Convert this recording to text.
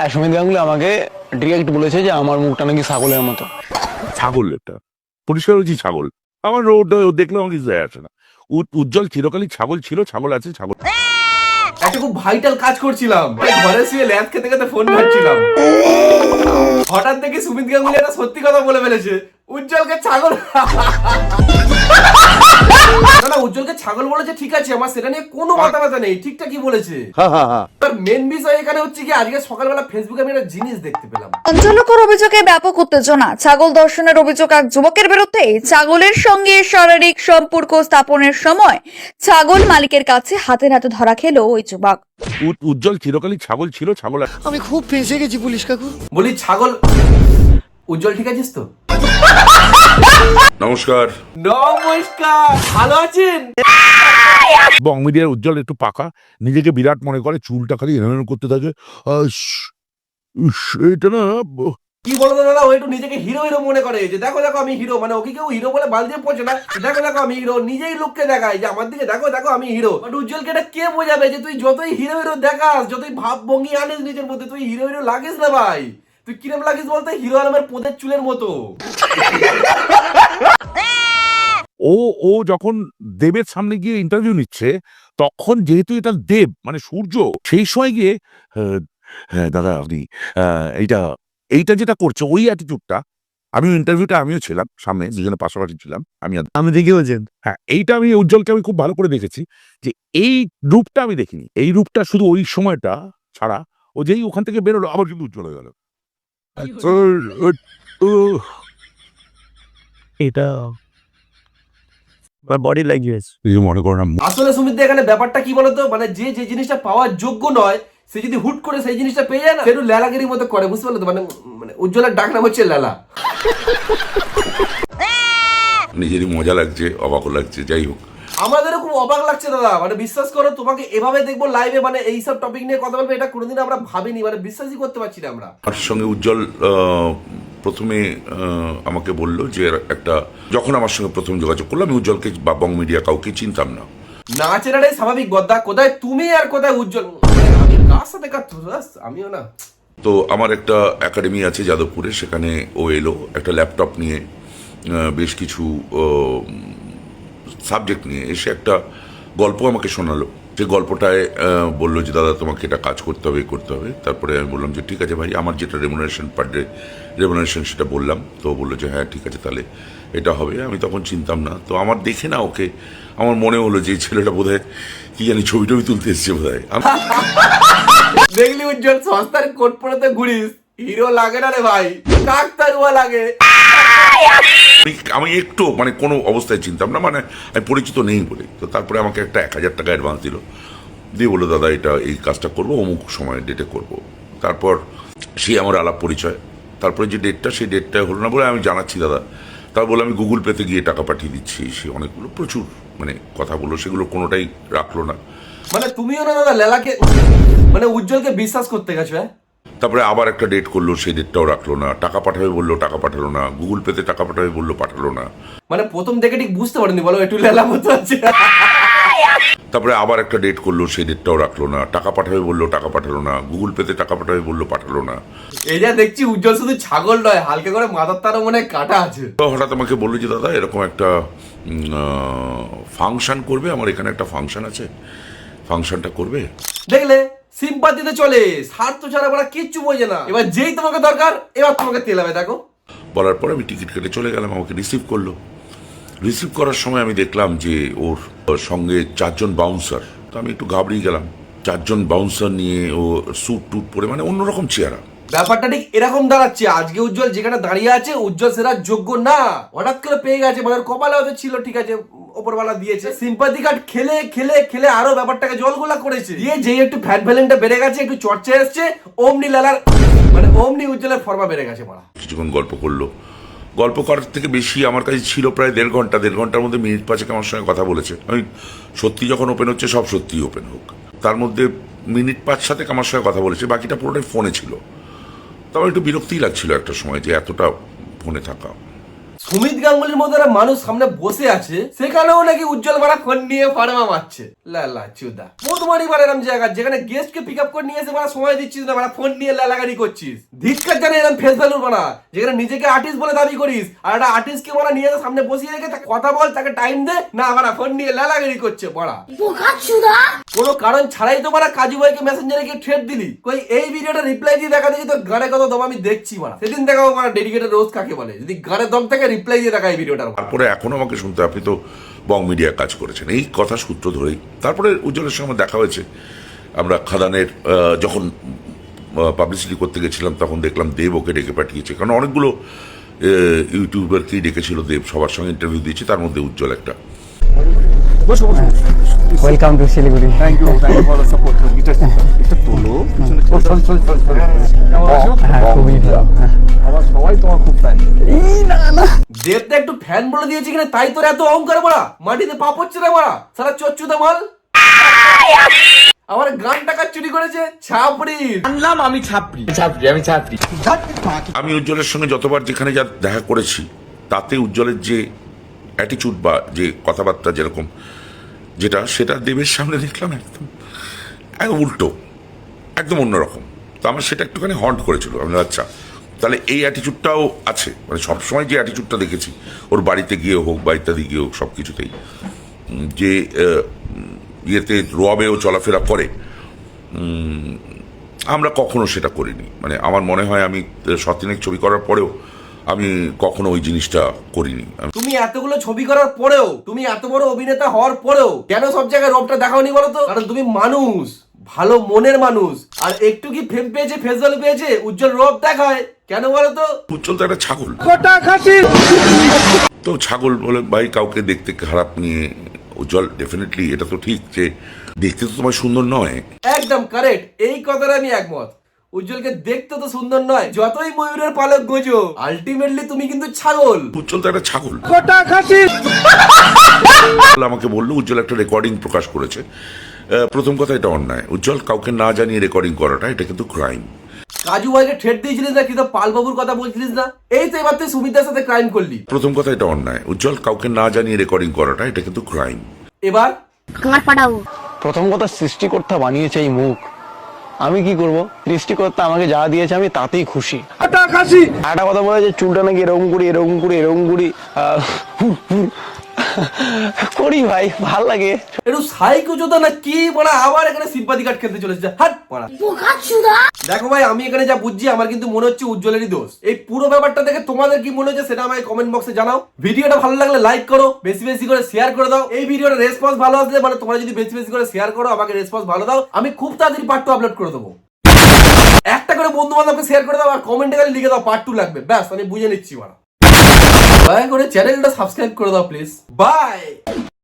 হ্যাঁ সুমিত গাঙ্গুলি আমাকে ডিরেক্ট বলেছে যে আমার মুখটা নাকি ছাগলের মতো। ছাগল এটা। পরিষ্কার হচ্ছে ছাগল। আমার ওটা দেখলে আমার কিছু যায় আসে না। উজ্জ্বল চিরকালই ছাগল ছিল ছাগল আছে ছাগল একটা খুব ভাইটাল কাজ করছিলাম। ঘরে শুয়ে ল্যাদ খেতে খেতে ফোন ঘাটছিলাম। হঠাৎ দেখি সুমিত গাঙ্গুলি একটা সত্যি কথা বলে ফেলেছে। উজ্জ্বলকে ছাগল না না উজ্জ্বলকে ছাগল বলেছে ঠিক আছে আমার সেটা নিয়ে কোনো মাথা ব্যথা নেই। ঠিকঠাকই বলেছে? তার মেন বিষয় এখানে হচ্ছে কি আজকে সকালবেলা ফেসবুকে আমি একটা জিনিস দেখতে পেলাম। চাঞ্চল্যকর অভিযোগে ব্যাপক উত্তেজনা। ছাগল দর্শনের অভিযোগ এক যুবকের বিরুদ্ধে। ছাগলের সঙ্গে শারীরিক সম্পর্ক স্থাপনের সময় ছাগল মালিকের কাছে হাতে হাতে ধরা খেলো ওই যুবক। উ- উজ্জ্বল চিরকালই ছাগল ছিল ছাগল আছে আমি খুব ফেঁসে গেছি পুলিশ কাকু। বলি ছাগল উজ্জ্বল ঠিক আছিস তো? নমস্কার। নমস্কার ভালো আছেন? বং মিডিয়ার উজ্জ্বল একটু পাকা নিজেকে বিরাট মনে করে চুলটা খালি করতে থাকে। এটা না কি বলতো দাদা ও একটু নিজেকে হিরো হিরো মনে করে। যে দেখো দেখো আমি হিরো মানে ওকে কেউ হিরো বলে বাল দিয়ে পড়ছে না? দেখো দেখো আমি হিরো নিজেই লোককে দেখায়। যে আমার দিকে দেখো দেখো আমি হিরো বাট উজ্জ্বলকে এটা কে বোঝাবে যে তুই যতই হিরো হিরো দেখাস যতই ভাব ভঙ্গি আনিস নিজের মধ্যে তুই হিরো হিরো লাগিস না ভাই। তুই কিরম লাগিস বলতে? হিরো আলমের পোদের চুলের মতো। ও ও যখন দেবের সামনে গিয়ে ইন্টারভিউ নিচ্ছে তখন যেহেতু এটা দেব মানে সূর্য সেই সময় গিয়ে আহ, হ্যাঁ দাদা আপনি এইটা এইটা যেটা করছে ওই অ্যাটিটিউডটা আমিও ইন্টারভিউটা আমিও ছিলাম সামনে দুজনে পাশাপাশি ছিলাম আমি আমি দেখি হ্যাঁ এইটা আমি উজ্জ্বলকে আমি খুব ভালো করে দেখেছি যে এই রূপটা আমি দেখিনি এই রূপটা শুধু ওই সময়টা ছাড়া ও যেই ওখান থেকে বেরোলো আবার কিন্তু উজ্জ্বল হয়ে গেল। এটা বডি ল্যাঙ্গুয়েজ এই মনে করো না আসলে সুমিত এখানে ব্যাপারটা কি বলতো? মানে যে যে জিনিসটা পাওয়ার যোগ্য নয় সে যদি হুট করে সেই জিনিসটা পেয়ে যায় না সেটা লেলাগিরির মতো করে বুঝতে পারল তো? মানে মানে উজ্জ্বলের ডাক নাম হচ্ছে লেলা নিজেরই মজা লাগছে অবাকও লাগছে যাই হোক। আমাদেরও খুব অবাক লাগছে দাদা। মানে বিশ্বাস করো তোমাকে এভাবে দেখব লাইভে মানে এইসব টপিক নিয়ে কথা বলবে এটা কোনোদিন আমরা ভাবিনি। মানে বিশ্বাসই করতে পারছি না আমরা। আমার সঙ্গে উজ্জ্বল আহ, প্রথমে আমাকে বলল যে একটা যখন আমার সঙ্গে প্রথম যোগাযোগ করল আমি উজ্জ্বলকে বা বং মিডিয়া কাউকে চিনতাম না। না চেনাটাই স্বাভাবিক গদ্দা। কোথায় তুমি আর কোথায় উজ্জ্বল? আমি কার সাথে আমিও না। তো আমার একটা একাডেমি আছে যাদবপুরে সেখানে ও এলো একটা ল্যাপটপ নিয়ে বেশ কিছু সাবজেক্ট নিয়ে এসে একটা গল্প আমাকে শোনালো। যে গল্পটায় বলল যে, দাদা, তোমাকে এটা কাজ করতে হবে করতে হবে। তারপরে আমি বললাম যে, ঠিক আছে ভাই। আমার যেটা রেমুনারেশন পার ডে রেমুনারেশন সেটা বললাম। তো বলল যে হ্যাঁ ঠিক আছে, তাহলে এটা হবে। আমি তখন চিনতাম না। তো আমার দেখে না ওকে, আমার মনে হলো যে ছেলেটা বোধহয় কি জানি ছবি টবি তুলতে এসছে বোধ হয় দেখলি উজ্জ্বল, সস্তার কোট পড়াতে ঘুরিস। হিরো লাগে না রে ভাই? কাকতারুয়া লাগে। আমি একটু মানে কোনো অবস্থায় চিনতাম না মানে আমি পরিচিত নেই বলে। তো তারপরে আমাকে একটা এক হাজার টাকা অ্যাডভান্স দিল। দিয়ে বলল দাদা এটা এই কাজটা করব অমুক সময় ডেটে করব। তারপর সেই আমার আলাপ পরিচয়। তারপরে যে ডেটটা সেই ডেটটা হলো না বলে আমি জানাচ্ছি দাদা। তার বলে আমি গুগল পেতে গিয়ে টাকা পাঠিয়ে দিচ্ছি। সে অনেকগুলো প্রচুর মানে কথা বলল সেগুলো কোনোটাই রাখল না। মানে তুমিও না দাদা লেলাকে মানে উজ্জ্বলকে বিশ্বাস করতে গেছো হ্যাঁ? তারপরে আবার একটা ডেট করল সেই ডেটটাও রাখল না। টাকা পাঠাবে বলল টাকা পাঠালো না। গুগল পেতে টাকা পাঠাবে বলল পাঠালো না। মানে প্রথম দেখে ঠিক বুঝতে পারিনি বলো একটু লেলা মতো আছে। তারপরে আবার একটা ডেট করল সেই ডেটটাও রাখল না। টাকা পাঠাবে বলল টাকা পাঠালো না। গুগল পেতে টাকা পাঠাবে বলল পাঠালো না। এই যা দেখছি উজ্জ্বল শুধু ছাগল নয় হালকা করে মাথার তারও মনে কাটা আছে। তো হঠাৎ আমাকে বলল যে দাদা এরকম একটা ফাংশন করবে? আমার এখানে একটা ফাংশন আছে। ফাংশনটা করবে? দেখলে? সিম্পাতিতে চলে স্বার্থ ছাড়া বলা কিচ্ছু বোঝে না। এবার যেই তোমাকে দরকার, এবার তোমাকে তেলাবে দেখো। বলার পর আমি টিকিট কেটে চলে গেলাম, আমাকে রিসিভ করল। রিসিভ করার সময় আমি দেখলাম যে ওর সঙ্গে চারজন বাউন্সার তো আমি একটু ঘাবড়িয়ে গেলাম। চারজন বাউন্সার নিয়ে ও স্যুট টুট পরে মানে অন্যরকম চেহারা। ব্যাপারটা ঠিক এরকম দাঁড়াচ্ছে। আজকে উজ্জ্বল যেখানে দাঁড়িয়ে আছে, উজ্জ্বল সেরা যোগ্য না। হঠাৎ করে পেয়ে গেছে মানে কপালে হয়তো ছিল, ঠিক আছে, ওপরওয়ালা দিয়েছে। সিম্পাথি কার্ড খেলে খেলে খেলে আরও ব্যাপারটাকে জলগোলা করেছে। দিয়ে যেই একটু ফ্যাট ভ্যালেন্টটা বেড়ে গেছে, একটু চর্চা এসছে, অমনি লালার মানে অমনি উজ্জ্বলের ফর্মা বেড়ে গেছে মারা। কিছুক্ষণ গল্প করল। গল্প করার থেকে বেশি আমার কাছে ছিল প্রায় দেড় ঘণ্টা। দেড় ঘণ্টার মধ্যে মিনিট পাঁচেক আমার সঙ্গে কথা বলেছে। আমি সত্যি যখন ওপেন হচ্ছে, সব সত্যি ওপেন হোক। তার মধ্যে মিনিট পাঁচ সাথে আমার সঙ্গে কথা বলেছে। বাকিটা পুরোটাই ফোনে ছিল। তো আমার একটু বিরক্তি লাগছিল একটা সময় যে এতটা ফোনে থাকা। সুমিত গাঙ্গুলির মতো একটা মানুষ সামনে বসে আছে সেখানেও নাকি উজ্জ্বল মারা ফোন নিয়ে ফার্মা মারছে। লালা চুদা। প্রথমারই বার এরম জায়গা যেখানে গেস্ট কে পিক আপ করে নিয়ে এসে মারা সময় দিচ্ছিস না মারা ফোন নিয়ে লালাগাড়ি করছিস। ধিক্কার জানে এরম ফেস ভ্যালুর বানা যেখানে নিজেকে আর্টিস্ট বলে দাবি করিস আর একটা আর্টিস্ট কে মারা নিয়ে সামনে বসিয়ে রেখে তাকে কথা বল তাকে টাইম দে না মারা ফোন নিয়ে লালাগাড়ি করছে বড়া কোনো কারণ ছাড়াই তো মারা কাজু ভাইকে মেসেঞ্জারে গিয়ে ঠেট দিলি। কই এই ভিডিওটা রিপ্লাই দিয়ে দেখা দেখি তো গানে কত দম আমি দেখছি মারা সেদিন দেখাবো মারা ডেডিকেটেড রোজ কাকে বলে। যদি গানে দম থেকে রিপ্লাই দিয়ে দেখা এই ভিডিওটার তারপরে এখনও আমাকে শুনতে আপনি তো বং মিডিয়া কাজ করেছেন। এই কথা সূত্র ধরেই। তারপরে উজ্জ্বলের সঙ্গে দেখা হয়েছে। আমরা খাদানের যখন পাবলিসিটি করতে গেছিলাম তখন দেখলাম দেব ওকে ডেকে পাঠিয়েছে। কারণ অনেকগুলো ইউটিউবারকেই ডেকেছিল দেব সবার সঙ্গে ইন্টারভিউ দিয়েছে। তার মধ্যে উজ্জ্বল একটা। Welcome to Siliguri. Thank you thank you for the support তোলো। ফ্যান একটু ফ্যান বলে দিয়েছি কিনা তাই তোর এত অহংকার মারা মাটিতে পাপ হচ্ছে না মারা সারা চচ্চুদা মাল। আমার গান টাকা চুরি করেছে ছাপড়ি। আমি উজ্জ্বলের সঙ্গে যতবার যেখানে যা দেখা করেছি তাতে উজ্জ্বলের যে অ্যাটিচিউড বা যে কথাবার্তা যেরকম যেটা সেটা দেবের সামনে দেখলাম একদম একদম উল্টো। একদম অন্যরকম। তো আমার সেটা একটুখানি হন্ট করেছিল। আমি আচ্ছা তাহলে এই অ্যাটিচিউডটাও আছে। মানে সবসময় যে অ্যাটিচিউডটা দেখেছি, ওর বাড়িতে গিয়ে হোক বা ইত্যাদি গিয়ে হোক সব কিছুতেই যে ইয়েতে রোয়াবেও চলাফেরা করে আমরা কখনো সেটা করিনি। মানে আমার মনে হয় আমি সতিনেক ছবি করার পরেও আমি কখনো ওই জিনিসটা করিনি। তুমি এতগুলো ছবি করার পরেও, তুমি এত বড় অভিনেতা হওয়ার পরেও, কেন সব জায়গায় রবটা দেখাওনি বলো তো? কারণ তুমি মানুষ। ভালো মনের মানুষ। আর একটু কি ফেম পেয়েছে ভ্যালু পেয়েছে? উজ্জ্বল রব দেখায়। কেন বলো তো? উজ্জ্বল তো একটা ছাগল। তো ছাগল বলে ভাই কাউকে দেখতে খারাপ নিয়ে উজ্জ্বল ডেফিনেটলি এটা তো ঠিক যে দেখতে তো তোমার সুন্দর নয়। একদম কারেক্ট এই কথাটা আমি একমত। উজ্জ্বলকে দেখতে তো সুন্দর নয় যতই ময়ূরের পালক গোজো আলটিমেটলি তুমি কিন্তু ছাগল। উজ্জ্বল তো একটা ছাগল। আমাকে বলল উজ্জ্বল একটা রেকর্ডিং প্রকাশ করেছে। প্রথম কথা এটা অন্যায়। উজ্জ্বল কাউকে না জানিয়ে রেকর্ডিং করাটা এটা কিন্তু ক্রাইম কাজু ভাইকে ঠেট দিয়েছিলিস না কিন্তু পালবাবুর কথা বলছিলিস না? এই তো এবার তুই সুমিতার সাথে ক্রাইম করলি। প্রথম কথা এটা অন্যায়। উজ্জ্বল কাউকে না জানিয়ে রেকর্ডিং করাটা এটা কিন্তু ক্রাইম এবার? কার পাঠাবো প্রথম কথা সৃষ্টিকর্তা বানিয়েছে এই মুখ। আমি কি করব? সৃষ্টিকর্তা আমাকে যা দিয়েছে আমি তাতেই খুশি। একটা কথা বলে যে চুলটা নাকি এরকম করি এরকম করি এরকম করি। করি ভাই ভালো লাগে। একটু সাইকো চোদা না কি মানে আবার এখানে সিম্পাতি কার্ড খেলতে চলেছে। হাট পড়া। দেখো ভাই আমি এখানে যা বুঝছি আমার কিন্তু মনে হচ্ছে উজ্জ্বলেরই দোষ। এই পুরো ব্যাপারটা দেখে তোমাদের কি মনে হচ্ছে সেটা আমায় কমেন্ট বক্সে জানাও। ভিডিওটা ভালো লাগলে লাইক করো বেশি বেশি করে শেয়ার করে দাও। এই ভিডিওর রেসপন্স ভালো আসলে মানে তোমরা যদি বেশি বেশি করে শেয়ার করো আমাকে রেসপন্স ভালো দাও। আমি খুব তাড়াতাড়ি পার্ট টু আপলোড করে দেবো। একটা করে বন্ধু বান্ধবকে শেয়ার করে দাও আর কমেন্টে খালি লিখে দাও পার্ট টু লাগবে। ব্যাস আমি বুঝে নিচ্ছি মারা। দয়া করে চ্যানেলটা সাবস্ক্রাইব করে দাও প্লিজ বাই